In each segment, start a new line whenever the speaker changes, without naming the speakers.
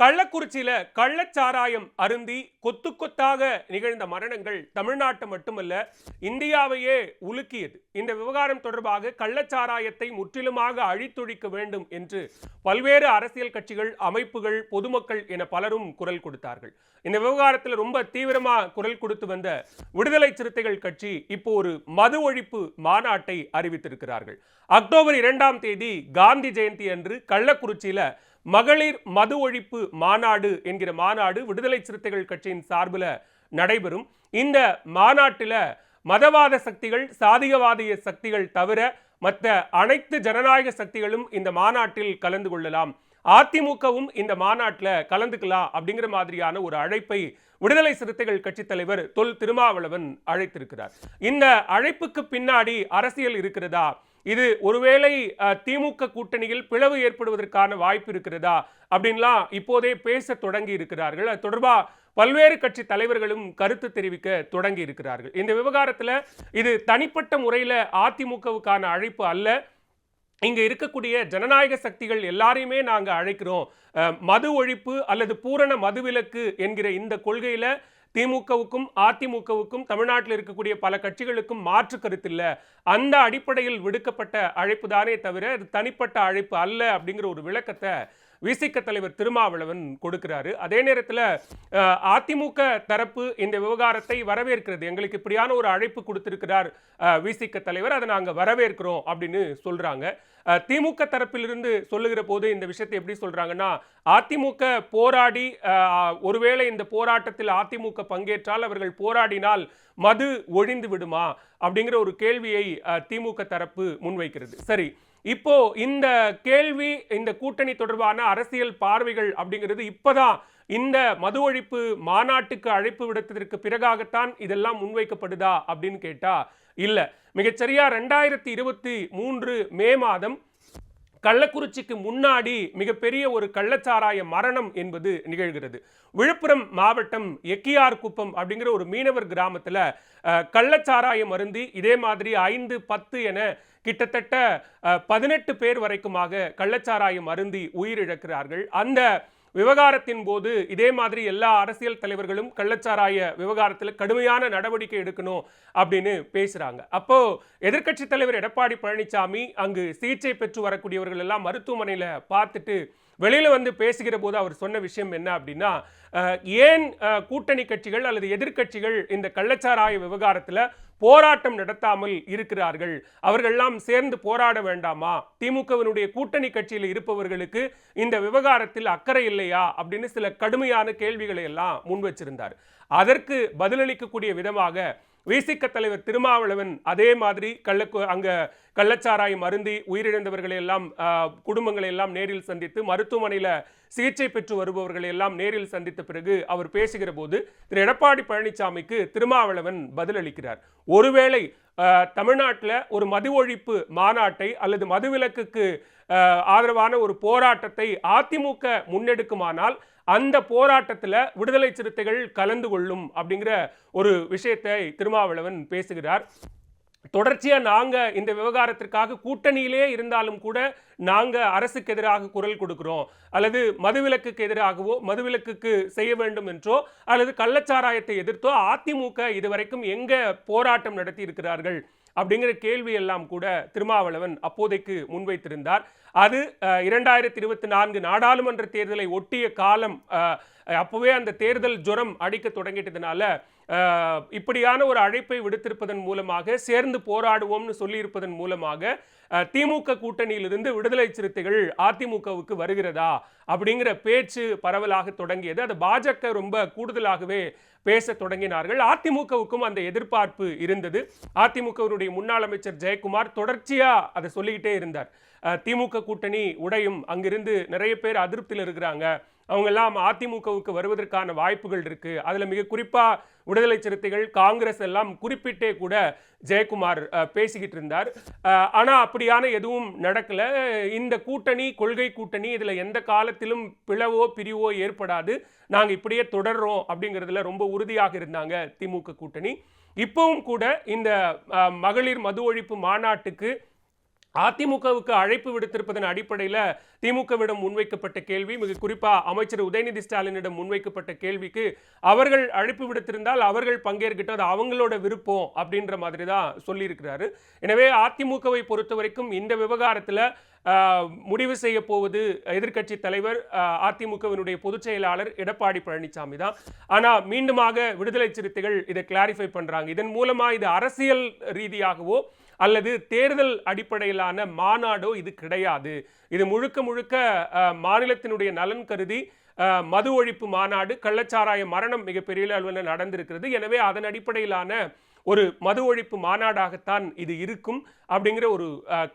கள்ளக்குறிச்சியில கள்ளச்சாராயம் அருந்தி கொத்து கொத்தாக நிகழ்ந்த மரணங்கள் தமிழ்நாட்டை மட்டுமல்ல இந்தியாவையே உலுக்கியது. இந்த விவகாரம் தொடர்பாக கள்ளச்சாராயத்தை முற்றிலுமாக அழித்தொழிக்க வேண்டும் என்று பல்வேறு அரசியல் கட்சிகள் அமைப்புகள் பொதுமக்கள் என பலரும் குரல் கொடுத்தார்கள். இந்த விவகாரத்தில் ரொம்ப தீவிரமா குரல் கொடுத்து வந்த விடுதலை சிறுத்தைகள் கட்சி இப்போ ஒரு மது ஒழிப்பு மாநாட்டை அறிவித்திருக்கிறார்கள். அக்டோபர் இரண்டாம் தேதி காந்தி ஜெயந்தி அன்று கள்ளக்குறிச்சியில மகளிர் மது ஒழிப்பு மாநாடு என்கிற மாநாடு விடுதலை சிறுத்தைகள் கட்சியின் சார்பில் நடைபெறும். இந்த மாநாட்டில் மதவாத சக்திகள் சாதிகவாதிய சக்திகள் தவிர மற்ற அனைத்து ஜனநாயக சக்திகளும் இந்த மாநாட்டில் கலந்து கொள்ளலாம். அதிமுகவும் இந்த மாநாட்டில் கலந்துக்கலாம் அப்படிங்கிற மாதிரியான ஒரு அழைப்பை விடுதலை சிறுத்தைகள் கட்சி தலைவர் தொல் திருமாவளவன் அழைத்திருக்கிறார். இந்த அழைப்புக்கு பின்னாடி அரசியல் இருக்கிறதா? இது ஒருவேளை திமுக கூட்டணியில் பிளவு ஏற்படுவதற்கான வாய்ப்பு இருக்கிறதா அப்படின்லாம் இப்போதே பேச தொடங்கி இருக்கிறார்கள். அது தொடர்பாக பல்வேறு கட்சி தலைவர்களும் கருத்து தெரிவிக்க தொடங்கி இருக்கிறார்கள். இந்த விவகாரத்தில் இது தனிப்பட்ட முறையில் அதிமுகவுக்கான அழைப்பு அல்ல. இங்கே இருக்கக்கூடிய ஜனநாயக சக்திகள் எல்லாரையுமே நாங்கள் அழைக்கிறோம். மது ஒழிப்பு அல்லது பூரண மதுவிலக்கு என்கிற இந்த கொள்கையில் திமுகவுக்கும் அதிமுகவுக்கும் தமிழ்நாட்டில் இருக்கக்கூடிய பல கட்சிகளுக்கும் மாற்று கருத்தில்லை அந்த அடிப்படையில் விடுக்கப்பட்ட அழைப்பு தானே தவிர அது தனிப்பட்ட அழைப்பு அல்ல அப்படிங்கிற ஒரு விளக்கத்தை விசிக தலைவர் திருமாவளவன் கொடுக்கிறாரு. அதே நேரத்தில் அதிமுக தரப்பு இந்த விவகாரத்தை வரவேற்கிறது. எங்களுக்கு இப்படியான ஒரு அழைப்பு கொடுத்திருக்கிறார் விசிக தலைவர். அதை நாங்கள் வரவேற்கிறோம் அப்படின்னு சொல்றாங்க. திமுக தரப்பிலிருந்து சொல்லுகிற போது இந்த விஷயத்தை எப்படி சொல்றாங்கன்னா அதிமுக போராடி ஒருவேளை இந்த போராட்டத்தில் அதிமுக பங்கேற்றால் அவர்கள் போராடினால் மது ஒழிந்து விடுமா? அப்படிங்கிற ஒரு கேள்வியை திமுக தரப்பு முன்வைக்கிறது. சரி இப்போ இந்த கேள்வி இந்த கூட்டணி தொடர்பான அரசியல் பார்வைகள் அப்படிங்கிறது இப்போதான் இந்த மது ஒழிப்பு மாநாட்டுக்கு அழைப்பு விடுத்ததற்கு பிறகாகத்தான் இதெல்லாம் முன்வைக்கப்படுதா அப்படின்னு கேட்டா இல்ல. மிகச்சரியா ரெண்டாயிரத்தி இருபத்தி மூன்று மே மாதம் கள்ளக்குறிச்சிக்கு முன்னாடி மிகப்பெரிய ஒரு கள்ளச்சாராய மரணம் என்பது நிகழ்கிறது. விழுப்புரம் மாவட்டம் எக்கியார் குப்பம் அப்படிங்கிற ஒரு மீனவர் கிராமத்தில் கள்ளச்சாராயம் அருந்தி இதே மாதிரி ஐந்து பத்து என கிட்டத்தட்ட பதினெட்டு பேர் வரைக்குமாக கள்ளச்சாராயம் அருந்தி உயிரிழக்கிறார்கள். அந்த விவகாரத்தின் போது இதே மாதிரி எல்லா அரசியல் தலைவர்களும் கள்ளச்சாராய விவகாரத்தில் கடுமையான நடவடிக்கை எடுக்கணும் அப்படின்னு பேசுகிறாங்க அப்போ எதிர்க்கட்சி தலைவர் எடப்பாடி பழனிசாமி அங்கு சிகிச்சை பெற்று வரக்கூடியவர்கள் எல்லாம் மருத்துவமனையில் பார்த்துட்டு வெளியில வந்து பேசுகிற போது அவர் சொன்ன விஷயம் என்ன அப்படின்னா ஏன் கூட்டணி கட்சிகள் அல்லது எதிர்க்கட்சிகள் இந்த கள்ளச்சாராய விவகாரத்தில் போராட்டம் நடத்தாமல் இருக்கிறார்கள். அவர்கள்லாம் சேர்ந்து போராட வேண்டாமா? திமுகவினுடைய கூட்டணி கட்சியில் இருப்பவர்களுக்கு இந்த விவகாரத்தில் அக்கறை இல்லையா? அப்படின்னு சில கடுமையான கேள்விகளை எல்லாம் முன் வச்சிருந்தார். அதற்கு பதிலளிக்கக்கூடிய விதமாக விசிக தலைவர் திருமாவளவன் அதே மாதிரி கள்ள அங்க கள்ளச்சாராயம் அருந்தி உயிரிழந்தவர்களை எல்லாம் குடும்பங்களை எல்லாம் நேரில் சந்தித்து மருத்துவமனையில் சிகிச்சை பெற்று வருபவர்களை எல்லாம் நேரில் சந்தித்த பிறகு அவர் பேசுகிற போது திரு. எடப்பாடி பழனிசாமிக்கு திருமாவளவன் பதிலளிக்கிறார். ஒருவேளை தமிழ்நாட்டில் ஒரு மது ஒழிப்பு மாநாட்டை அல்லது மதுவிலக்குக்கு ஆதரவான ஒரு போராட்டத்தை அதிமுக முன்னெடுக்குமானால் அந்த போராட்டத்தில் விடுதலை சிறுத்தைகள் கலந்து கொள்ளும் அப்படிங்கிற ஒரு விஷயத்தை திருமாவளவன் பேசுகிறார். தொடர்ச்சியாக நாங்கள் இந்த விவகாரத்திற்காக கூட்டணியிலே இருந்தாலும் கூட நாங்கள் அரசுக்கு எதிராக குரல் கொடுக்குறோம். அல்லது மதுவிலக்குக்கு எதிராகவோ மதுவிலக்குக்கு செய்ய வேண்டும் என்றோ அல்லது கள்ளச்சாராயத்தை எதிர்த்தோ அதிமுக இதுவரைக்கும் எங்கே போராட்டம் நடத்தி இருக்கிறார்கள் அப்படிங்கிற கேள்வி எல்லாம் கூட திருமாவளவன் அப்போதைக்கு முன்வைத்திருந்தார். அது இரண்டாயிரத்தி இருபத்தி நான்கு நாடாளுமன்ற தேர்தலை ஒட்டிய காலம் அப்போவே அந்த தேர்தல் ஜுரம் அடிக்க தொடங்கிட்டதுனால இப்படியான ஒரு அழைப்பை விடுத்திருப்பதன் மூலமாக சேர்ந்து போராடுவோம்னு சொல்லியிருப்பதன் மூலமாக திமுக கூட்டணியிலிருந்து விடுதலை சிறுத்தைகள் அதிமுகவுக்கு வருகிறதா அப்படிங்கிற பேச்சு பரவலாக தொடங்கியது. அது பாஜக ரொம்ப கூடுதலாகவே பேச தொடங்கினார்கள். அதிமுகவுக்கும் அந்த எதிர்பார்ப்பு இருந்தது. அதிமுகவினுடைய முன்னாள் அமைச்சர் ஜெயக்குமார் தொடர்ச்சியாக அதை சொல்லிக்கிட்டே இருந்தார். திமுக கூட்டணி உடையும். அங்கிருந்து நிறைய பேர் அதிருப்தியில் இருக்கிறாங்க. அவங்கெல்லாம் அதிமுகவுக்கு வருவதற்கான வாய்ப்புகள் இருக்கு. அதில் மிக குறிப்பாக விடுதலை சிறுத்தைகள் காங்கிரஸ் எல்லாம் குறிப்பிட்டே கூட ஜெயக்குமார் பேசிக்கிட்டு இருந்தார். ஆனால் அப்படியான எதுவும் நடக்கல. இந்த கூட்டணி கொள்கை கூட்டணி இதில் எந்த காலத்திலும் பிளவோ பிரிவோ ஏற்படாது. நாங்கள் இப்படியே தொடர்றோம் அப்படிங்கிறதுல ரொம்ப உறுதியாக இருந்தாங்க திமுக கூட்டணி. இப்பவும் கூட இந்த மகளிர் மது ஒழிப்பு மாநாட்டுக்கு அதிமுகவுக்கு அழைப்பு விடுத்திருப்பதன் அடிப்படையில் திமுகவிடம் முன்வைக்கப்பட்ட கேள்வி மிக குறிப்பாக அமைச்சர் உதயநிதி ஸ்டாலினிடம் முன்வைக்கப்பட்ட கேள்விக்கு அவர்கள் அழைப்பு விடுத்திருந்தால் அவர்கள் பங்கேற்கிட்டு அது அவங்களோட விருப்பம் அப்படின்ற மாதிரி தான் சொல்லியிருக்கிறாரு. எனவே அதிமுகவை பொறுத்த வரைக்கும் இந்த விவகாரத்தில் முடிவு செய்ய போவது எதிர்க்கட்சி தலைவர் அதிமுகவினுடைய பொதுச் செயலாளர் எடப்பாடி பழனிசாமி தான். ஆனால் மீண்டுமாக விடுதலை சிறுத்தைகள் இதை கிளாரிஃபை பண்றாங்க. இதன் மூலமாக இது அரசியல் ரீதியாகவோ அல்லது தேர்தல் அடிப்படையிலான மாநாடோ இது கிடையாது. இது முழுக்க முழுக்க மாநிலத்தினுடைய நலன் கருதி மது ஒழிப்பு மாநாடு கள்ளச்சாராய மரணம் மிகப்பெரிய அளவில் நடந்திருக்கிறது. எனவே அதன் அடிப்படையிலான ஒரு மது ஒழிப்பு மாநாடாகத்தான் இது இருக்கும் அப்படிங்கிற ஒரு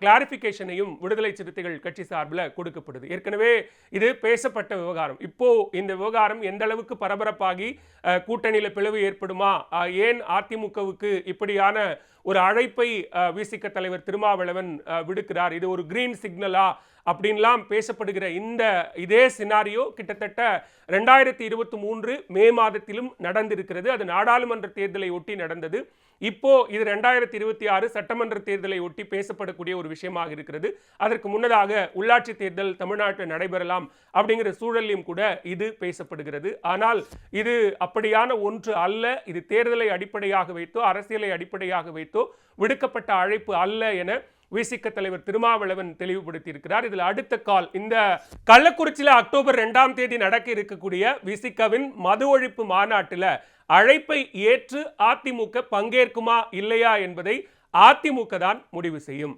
கிளாரிபிகேஷனையும் விடுதலை சிறுத்தைகள் கட்சி சார்பில் கொடுக்கப்படுது. ஏற்கனவே இது பேசப்பட்ட விவகாரம். இப்போ இந்த விவகாரம் எந்த அளவுக்கு பரபரப்பாகி கூட்டணியில் பிளவு ஏற்படுமா? ஏன் அதிமுகவுக்கு இப்படியான ஒரு அழைப்பை வீசிக்க தலைவர் திருமாவளவன் விடுக்கிறார்? இது ஒரு கிரீன் சிக்னலா அப்படின்லாம் பேசப்படுகிற இந்த இதே சினாரியோ கிட்டத்தட்ட ரெண்டாயிரத்தி இருபத்தி மூன்று மே மாதத்திலும் நடந்திருக்கிறது. அது நாடாளுமன்ற தேர்தலை ஒட்டி நடந்தது. இப்போ இது ரெண்டாயிரத்தி இருபத்தி ஆறு சட்டமன்ற தேர்தலை ஒட்டி பேசப்படக்கூடிய ஒரு விஷயமாக இருக்கிறது. அதற்கு முன்னதாக உள்ளாட்சி தேர்தல் தமிழ்நாட்டில் நடைபெறலாம் அப்படிங்கிற சூழலையும் கூட இது பேசப்படுகிறது. ஆனால் இது அப்படியான ஒன்று அல்ல. இது தேர்தலை அடிப்படையாக வைத்தோ அரசியலை அடிப்படையாக வைத்தோ விடுக்கப்பட்ட அழைப்பு அல்ல என விசிக தலைவர் திருமாவளவன் தெளிவுபடுத்தியிருக்கிறார். இதில் அடுத்த கால் இந்த கள்ளக்குறிச்சியில அக்டோபர் ரெண்டாம் தேதி நடக்க இருக்கக்கூடிய விசிகவின் மது ஒழிப்பு மாநாட்டில் அழைப்பை ஏற்று அதிமுக பங்கேற்குமா இல்லையா என்பதை அதிமுக தான் முடிவு செய்யும்.